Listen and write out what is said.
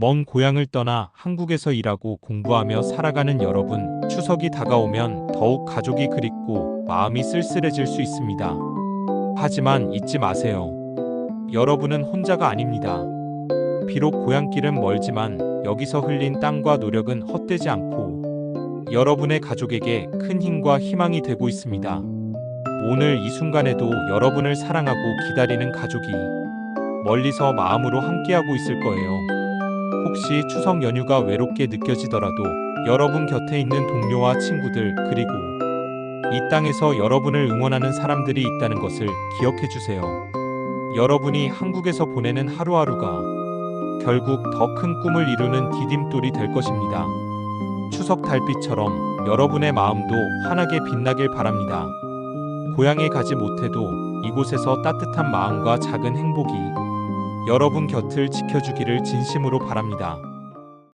먼 고향을 떠나 한국에서 일하고 공부하며 살아가는 여러분, 추석이 다가오면 더욱 가족이 그립고 마음이 쓸쓸해질 수 있습니다. 하지만 잊지 마세요. 여러분은 혼자가 아닙니다. 비록 고향길은 멀지만 여기서 흘린 땀과 노력은 헛되지 않고 여러분의 가족에게 큰 힘과 희망이 되고 있습니다. 오늘 이 순간에도 여러분을 사랑하고 기다리는 가족이 멀리서 마음으로 함께하고 있을 거예요. 혹시 추석 연휴가 외롭게 느껴지더라도 여러분 곁에 있는 동료와 친구들 그리고 이 땅에서 여러분을 응원하는 사람들이 있다는 것을 기억해 주세요. 여러분이 한국에서 보내는 하루하루가 결국 더 큰 꿈을 이루는 디딤돌이 될 것입니다. 추석 달빛처럼 여러분의 마음도 환하게 빛나길 바랍니다. 고향에 가지 못해도 이곳에서 따뜻한 마음과 작은 행복이 여러분 곁을 지켜주기를 진심으로 바랍니다.